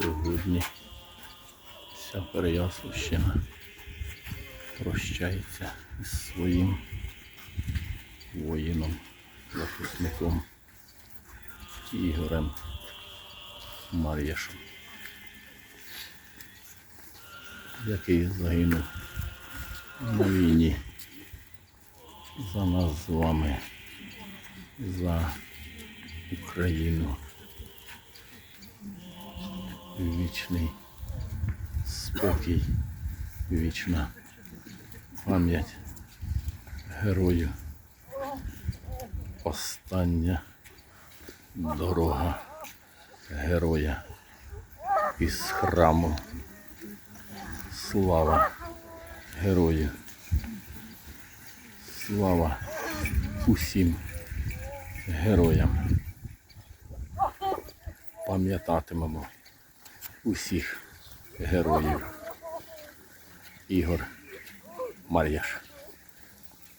Сьогодні вся Переяславщина прощається із своїм воїном, захисником Ігорем Мар'яшем, який загинув на війні за нас з вами, за Україну. Вічний спокій, вічна пам'ять герою. Остання дорога героя із храму. Слава герою. Слава усім героям. Пам'ятатимемо усіх героїв. Ігор Мар'яш.